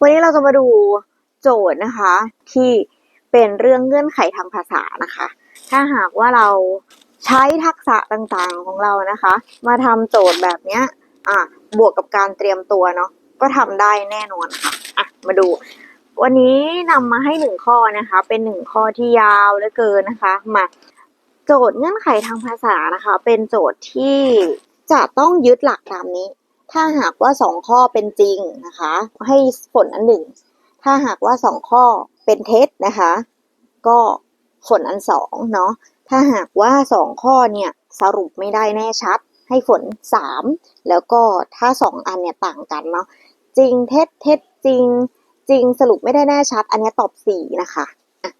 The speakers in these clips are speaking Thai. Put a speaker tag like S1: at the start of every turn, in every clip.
S1: วันนี้เราจะมาดูโจทย์นะคะ ที่เป็นเรื่องเงื่อนไขทางภาษานะคะ ถ้าหากว่าเราใช้ทักษะต่างๆของเรานะคะ มาทำโจทย์แบบเนี้ยอะบวกกับการเตรียมตัวเนาะก็ทำได้แน่นอนค่ะอะมาดู วันนี้นำมาให้หนึ่งข้อนะคะ เป็นหนึ่งข้อที่ยาวเหลือเกินนะคะมาโจทย์เงื่อนไขทางภาษานะคะ เป็นโจทย์ที่จะต้องยึดหลักตามนี้ ถ้าหากว่าสองข้อเป็นจริงนะคะ ให้ผลอันหนึ่ง ถ้าหากว่าสองข้อเป็นเท็จนะคะ ก็ผลอันสองเนาะ ถ้าหากว่าสองข้อเนี่ยสรุปไม่ได้แน่ชัด ให้ผลสามแล้วก็ถ้าสองอันเนี่ยต่างกันเนาะ จริงเท็จเท็จจริง จริงสรุปไม่ได้แน่ชัด อันนี้ตอบสี่นะคะะ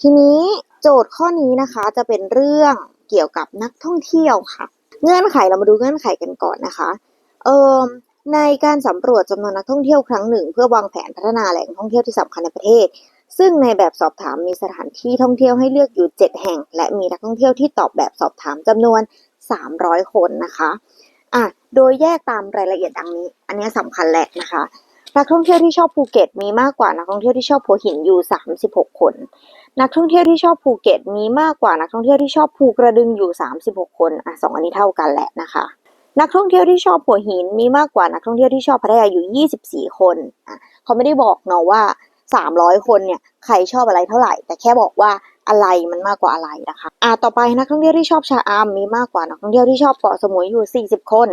S1: ทีนี้โจทย์ข้อนี้นะคะจะเป็นเรื่องเกี่ยวกับนักท่องเที่ยวค่ะ เงื่อนไขเรามาดูเงื่อนไขกันก่อนนะคะ เอ่อในการสำรวจจำนวนนักท่องเที่ยวครั้งหนึ่ง เพื่อวางแผนพัฒนาแหล่งท่องเที่ยวที่สำคัญในประเทศ ซึ่งในแบบสอบถามมีสถานที่ท่องเที่ยวให้เลือกอยู่ 7 แห่ง และมีนักท่องเที่ยวที่ตอบแบบสอบถามจำนวน 300 คนนะคะอะโดยแยกตามรายละเอียดดังนี้ อันนี้สำคัญแหละนะคะนักท่องเที่ยวที่ชอบภูเก็ตมีมากกว่านักท่องเที่ยวที่ชอบหัวหินอยู่ 36 คน นักท่องเที่ยวที่ชอบภูเก็ตมีมากกว่านักท่องเที่ยวที่ชอบภูกระดึงอยู่ 36 คนอะสองอันนี้เท่ากันแหละนะคะ นักท่องเที่ยวที่ชอบหัวหินมีมากกว่านักท่องเที่ยวที่ชอบพัทยาอยู่ 24 คนอะเขาไม่ได้บอกเนาะว่า 300 คนเนี่ยใครชอบอะไรเท่าไหร่ แต่แค่บอกว่าอะไรมันมากกว่าอะไรนะคะอะต่อไปนักท่องเที่ยวที่ชอบชะอำมีมากกว่านักท่องเที่ยวที่ชอบเกาะสมุยอยู่ 40 คน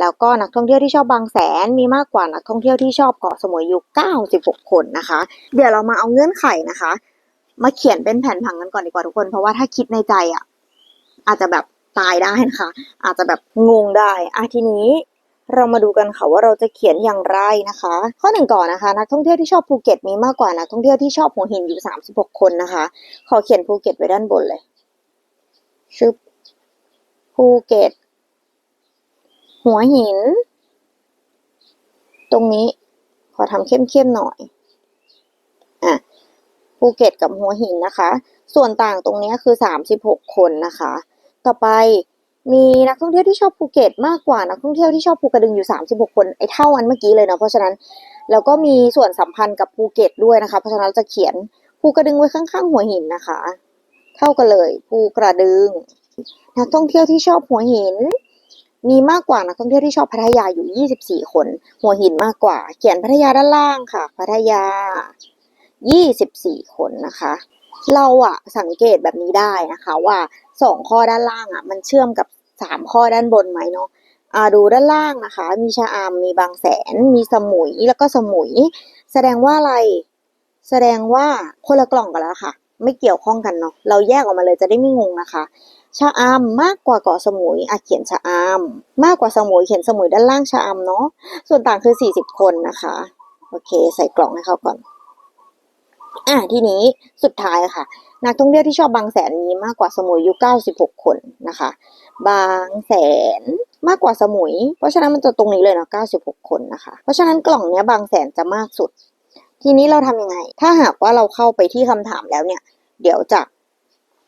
S1: แล้วก็นักท่องเที่ยวที่ชอบบางแสนมีมากกว่านักท่องเที่ยวที่ชอบเกาะสมุยอยู่ 96 คนนะคะ เดี๋ยวเรามาเอาเงื่อนไขนะคะ มาเขียนเป็นแผนผังกันก่อนดีกว่าทุกคน เพราะว่าถ้าคิดในใจอะอาจจะแบบ ตายได้นะคะ อาจจะแบบงงได้อะทีนี้เรามาดูกันค่ะว่าเราจะเขียนอย่างไรนะคะ ข้อหนึ่งก่อนนะคะ นักท่องเที่ยวที่ชอบภูเก็ตมีมากกว่านักท่องเที่ยวที่ชอบหัวหินอยู่ 36 คนนะคะ ขอเขียนภูเก็ตไว้ด้านบนเลยชึบภูเก็ต หัวหิน ตรงนี้ขอทำเข้มๆหน่อยอะภูเก็ตกับหัวหินนะคะ ส่วนต่างตรงนี้คือ 36 คนนะคะ ต่อไป มีนักท่องเที่ยวที่ชอบภูเก็ตมากกว่านักท่องเที่ยวที่ชอบภูกระดึงอยู่ 36 คนไอ้เท่าอันเมื่อกี้เลยนะเพราะฉะนั้นแล้วก็มีส่วนสัมพันธ์กับภูเก็ตด้วยนะคะ เพราะฉะนั้นจะเขียนภูกระดึงไว้ข้างๆ หัวหินนะคะ เท่ากันเลยภูกระดึง นักท่องเที่ยวที่ชอบหัวหิน มีมากกว่านักท่องเที่ยวที่ชอบพัทยาอยู่ 24 คน หัวหินมากกว่า เขียนพัทยาด้านล่างค่ะ พัทยา 24 คนนะคะ เราอะสังเกตแบบนี้ได้นะคะว่า สองข้อด้านล่างอะมันเชื่อมกับสามข้อด้านบนไหมเนาะอ่าดูด้านล่างนะคะ มีชะอำมีบางแสน มีสมุยแล้วก็สมุย แสดงว่าอะไร แสดงว่าคนละกล่องกันแล้วค่ะ ไม่เกี่ยวข้องกันเนาะเราแยกออกมาเลยจะได้ไม่งงนะคะ ชะอำมมากกว่าเกาะสมุยอะเขียนชะอำมมากกว่าสมุยเขียนสมุยด้านล่างชะอำเนาะส่วนต่างคือ40คนนะคะโอเค ใส่กล่องให้เขาก่อน อะทีนี้สุดท้ายค่ะ นักท่องเที่ยวที่ชอบบางแสนมีมากกว่าสมุยอยู่96 คนนะคะ บางแสนมากกว่าสมุย เพราะฉะนั้นมันจะตรงนี้เลยนะ96 คนนะคะ เพราะฉะนั้นกล่องเนี้ยบางแสนจะมากสุด ทีนี้เราทำยังไง ถ้าหากว่าเราเข้าไปที่คำถามแล้วเนี่ย เดี๋ยวจะ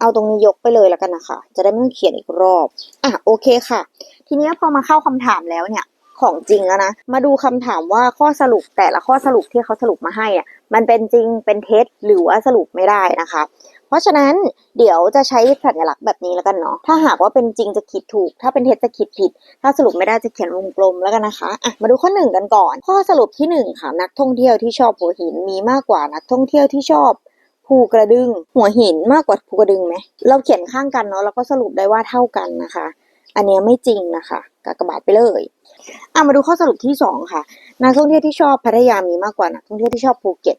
S1: เอาตรงนี้ยกไปเลยแล้วกันนะคะ จะได้ไม่ต้องเขียนอีกรอบ อะโอเคค่ะ ทีนี้พอมาเข้าคำถามแล้วเนี่ย ของจริงแล้วนะ มาดูคำถามว่าข้อสรุปแต่ละข้อสรุปที่เขาสรุปมาให้อะ มันเป็นจริงเป็นเท็จหรือว่าสรุปไม่ได้นะคะ เพราะฉะนั้นเดี๋ยวจะใช้สัญลักษณ์แบบนี้แล้วกันเนาะถ้าหากว่าเป็นจริงจะคิดถูก ถ้าเป็นเท็จจะคิดผิด ถ้าสรุปไม่ได้จะเขียนวงกลมแล้วกันนะคะอะมาดูข้อหนึ่งกันก่อน ข้อสรุปที่หนึ่งค่ะ นักท่องเที่ยวที่ชอบหัวหินมีมากกว่านักท่องเที่ยวที่ชอบภูกระดึง หัวหินมากกว่าภูกระดึงไหมเราเขียนข้างกันเนาะแล้วก็สรุปได้ว่าเท่ากันนะคะ อันนี้ไม่จริงนะคะกากบาทไปเลยอะมาดูข้อสรุปที่สองค่ะ นักท่องเที่ยวที่ชอบพัทยามีมากกว่านักท่องเที่ยวที่ชอบภูเก็ต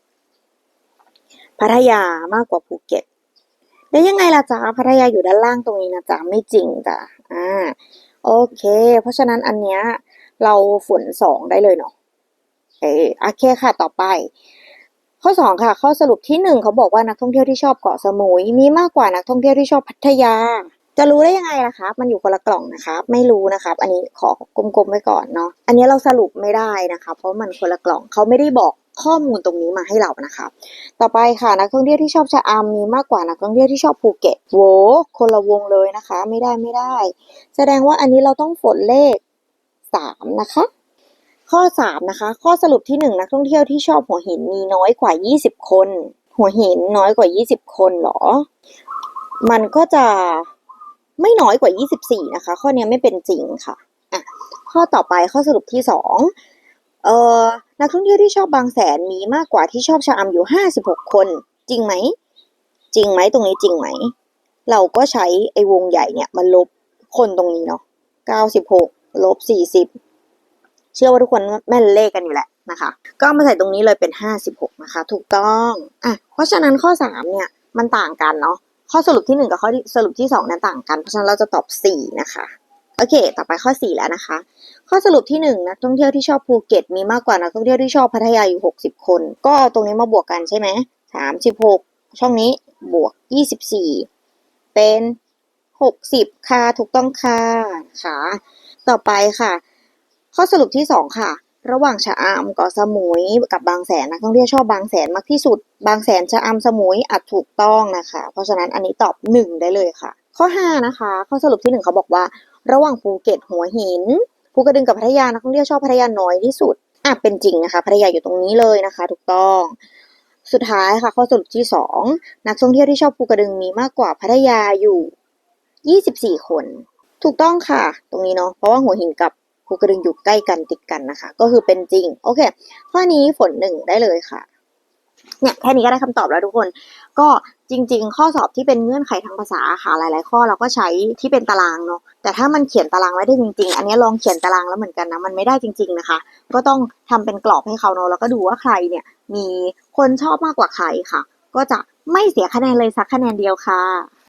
S1: พัทยามากกว่าภูเก็ตแล้วยังไงล่ะจ๊ะพัทยาอยู่ด้านล่างตรงนี้นะจ๊ะไม่จริงจ้ะอ่าโอเค เพราะฉะนั้นอันเนี้ยเราฝนสองได้เลยเนาะเออโอเคค่ะต่อไป ข้อสองค่ะ ข้อสรุปที่หนึ่งเขาบอกว่านักท่องเที่ยวที่ชอบเกาะสมุยมีมากกว่านักท่องเที่ยวที่ชอบพัทยา จะรู้ได้ยังไงล่ะครับ มันอยู่คนละกล่องนะครับ ไม่รู้นะครับ อันนี้ขอกลมๆไว้ก่อนเนาะ อันนี้เราสรุปไม่ได้นะคะ เพราะมันคนละกล่องเขาไม่ได้บอกข้อมูลตรงนี้มาให้เรานะคะต่อไปค่ะนักท่องเที่ยวที่ชอบชะอำมีมากกว่านักท่องเที่ยวที่ชอบภูเก็ตโวคนละวงเลยนะคะ ไม่ได้ไม่ได้ แสดงว่าอันนี้เราต้องฝนเลขสามนะคะ ข้อสามนะคะ ข้อสรุปที่หนึ่งนักท่องเที่ยวที่ชอบหัวหินมีน้อยกว่า20คน หัวหินน้อยกว่า20คนเหรอ มันก็จะ ไม่น้อยกว่า 24 นะคะ ข้อนี้ไม่เป็นจริงค่ะอะ ข้อต่อไปข้อสรุปที่สองเอ่อ นักท่องเที่ยวที่ชอบบางแสนมีมากกว่าที่ชอบชะอำอยู่ 56 คน จริงไหม จริงไหมตรงนี้จริงไหม เราก็ใช้ไอ้วงใหญ่เนี่ยมาลบคนตรงนี้เนาะ 96 ลบ 40 เชื่อว่าทุกคนแม่นเลขกันอยู่แหละนะคะ ก็มาใส่ตรงนี้เลยเป็น 56 นะคะ ถูกต้อง อะ เพราะฉะนั้นข้อ 3 เนี่ย มันต่างกันเนาะ ข้อสรุปที่ 1 กับข้อสรุปที่2นั้นต่างกัน เพราะฉะนั้นเราจะตอบ 4 นะคะ โอเค ต่อไปข้อ 4 แล้วนะคะ ข้อสรุปที่ 1 นักท่องเที่ยวที่ชอบภูเก็ต มีมากกว่านักท่องเที่ยวที่ชอบพัทยาอยู่ 60 คน ก็เอาตรงนี้มาบวกกันใช่ไหม36ช่องนี้บวก 24 เป็น 60 ค่ะ ถูกต้องค่ะค่ะ ต่อไปค่ะ ข้อสรุปที่ 2 ค่ะ ระหว่างชะอำเกาะสมุยกับบางแสนนักท่องเที่ยวชอบบางแสนมากที่สุด บางแสนชะอำสมุยอาจถูกต้องนะคะ เพราะฉะนั้นอันนี้ตอบ 1 ได้เลยค่ะ ข้อ 5 นะคะ ข้อสรุปที่ 1เขาบอกว่า ระหว่างภูเก็ตหัวหินภูกระดึงกับพัทยานักท่องเที่ยวชอบพัทยาน้อยที่สุดอะเป็นจริงนะคะพัทยาอยู่ตรงนี้เลยนะคะ ถูกต้อง สุดท้ายค่ะ ข้อสรุปที่ 2 นักท่องเที่ยวที่ชอบภูกระดึงมีมากกว่าพัทยาอยู่ 24 คน ถูกต้องค่ะ ตรงนี้เนาะเพราะว่าหัวหินกับ ภูกระดึงอยู่ใกล้กันติดกันนะคะ ก็คือเป็นจริง โอเค ข้อนี้ฝนหนึ่งได้เลยค่ะ เนี่ยแค่นี้ก็ได้คำตอบแล้วทุกคน ก็จริง ๆ ข้อสอบที่เป็นเงื่อนไขทางภาษาค่ะหลาย ๆ ข้อเราก็ใช้ที่เป็นตารางเนาะ แต่ถ้ามันเขียนตารางไว้ได้จริง ๆ อันนี้ลองเขียนตารางแล้วเหมือนกันนะมันไม่ได้จริง ๆ นะคะ ก็ต้องทำเป็นกรอบให้เขาเนาะแล้วก็ดูว่าใครเนี่ย มีคนชอบมากกว่าใครค่ะ ก็จะไม่เสียคะแนนเลยสักคะแนนเดียวค่ะ